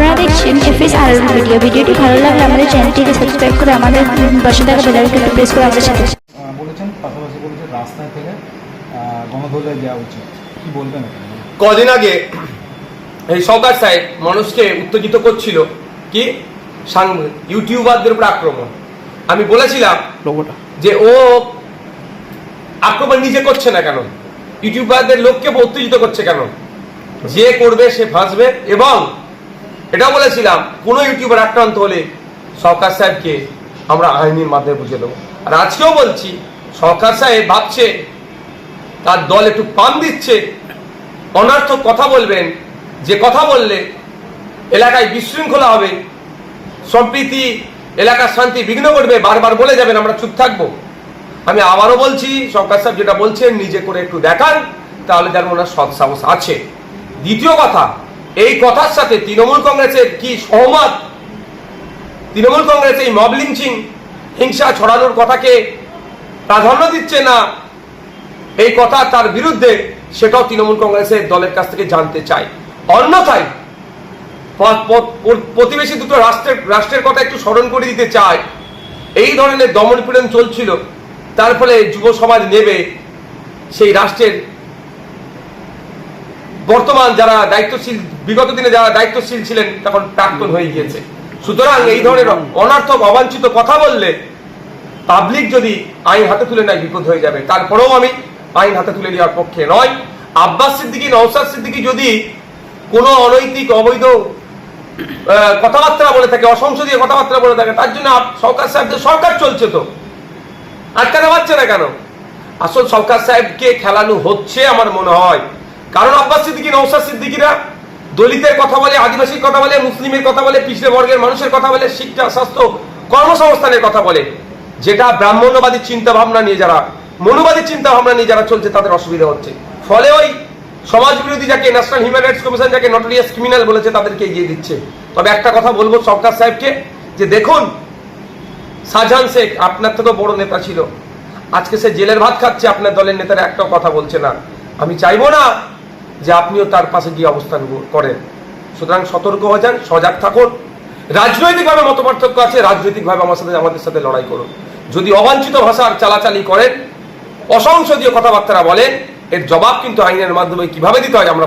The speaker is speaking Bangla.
আপনারা দেখছেন এফএস আর ভিডিও ভিডিওটি ভালো লাগলে আমাদের চ্যানেলটিকে সাবস্ক্রাইব করে আমাদের পাশে থাকা বেল আইকনটি প্রেস করে আমাদের সাথে বলেছেন পাশাপাশি বলেছেন রাস্তায় থেকে আহ, গণধোলাই দেওয়া উচিত। কি বলবেন কদিন আগে এই সরকার সাহেব মানুষকে উত্তেজিত করছিল কি? ইউটিউবারদের উপর আক্রমণ। আমি বলেছিলাম যে ও আক্রমণ নিজে করছে না কেন? ইউটিউবারদের লোককে উত্তেজিত করছে কেন? যে করবে সে ফাঁসবে এবং এটাও বলেছিলাম, কোন ইউটিউবার আক্রান্ত হলে সরকার সাহেবকে আমরা আইনের মাধ্যমে বুঝে দেবো। আর আজকেও বলছি, সরকার সাহেব ভাবছে, তার দল একটু পাম দিচ্ছে, অনর্থক কথা বলবেন, যে কথা বললে এলাকায় বিশৃঙ্খলা হবে, সম্প্রীতি, এলাকার শান্তি বিঘ্ন করবে বারবার বলে যাবেন, আমরা চুপ থাকব। আমি আবারও বলছি, সরকার সাহেব যেটা বলছেন, নিজে করে একটু দেখান, তাহলে যেন ওনার সৎ সাহস আছে। দ্বিতীয় কথা এই কথার সাথে তৃণমূল কংগ্রেসের কি সহমত? তৃণমূল কংগ্রেস এই মব লিঞ্চিং হিংসা ছড়ানোর কথাকে প্রাধান্য দিচ্ছে না, এই কথা তার বিরুদ্ধে সেটাও তৃণমূল কংগ্রেসের দলের কাছ থেকে জানতে চাই। অন্যথায় প্রতিবেশী দুটো রাষ্ট্রের রাষ্ট্রের কথা একটু স্মরণ করে দিতে চাই। এই ধরনের দমনপীড়ন চলছিল, তার ফলে যুব সমাজ নেবে সেই রাষ্ট্রের বর্তমান যারা দায়িত্বশীল বিগত দিনে যারা দায়িত্বশীল ছিলেন তখন প্রাক্তন হয়ে গিয়েছে। সুতরাং এই ধরনের অনর্থক, অবাঞ্ছিত কথা বললে পাবলিক যদি আইন হাতে তুলে নেয়, বিপদ হয়ে যাবে। তারপরেও আমি আইন হাতে তুলে নেওয়ার পক্ষে নয় আব্বাস সিদ্দিকি নৌসাদ সিদ্দিকি যদি কোনো অনৈতিক, অবৈধ কথাবার্তা বলে থাকে, অসংসদীয় কথাবার্তা বলে থাকে, তার জন্য সরকার সাহেবদের সরকার চলছে তো। আটকাতে পারছে না কেন? আসল সরকার সাহেবকে খেলানো হচ্ছে আমার মনে হয়। কারণ আব্বাস সিদ্দিকি নৌসাদ সিদ্দিকিরা দলিতের কথা বলে, আদিবাসীর কথা বলে, মুসলিমের কথা বলে পিছড়ে বর্গের মানুষের কথা বলে, শিক্ষা, স্বাস্থ্য, কর্মসংস্থানের কথা বলে, যেটা ব্রাহ্মণ্যবাদী চিন্তা ভাবনা নিয়ে যারা, মনুবাদী চিন্তা ভাবনা নিয়ে যারা চলছে, তাদের অসুবিধা হচ্ছে। ফলে ওই সমাজ বিরোধী যাকে ন্যাশনাল হিউম্যান রাইটস কমিশন যাকে নটোরিয়াস ক্রিমিনাল বলেছে, তাদেরকে এগিয়ে দিচ্ছে। তবে একটা কথা বলব সরকার সাহেবকে, যে দেখুন শাহজাহান শেখ, আপনার থেকেও বড় নেতা ছিল। আজকে সে জেলের ভাত খাচ্ছে, আপনার দলের নেতারা একটাও কথা বলছে না। আমি চাইব না যে আপনিও তার পাশে গিয়ে অবস্থান করেন। সুতরাং সতর্ক হয়ে যান, সজাগ থাকুন। রাজনৈতিকভাবে মত পার্থক্য আছে, রাজনৈতিকভাবে আমার সাথে আমাদের সাথে লড়াই করুন। যদি অবাঞ্ছিত ভাষার চালাচালি করেন, অসংসদীয় কথাবার্তা বলেন, এর জবাব কিন্তু আইনের মাধ্যমে কীভাবে দিতে হয় আমরা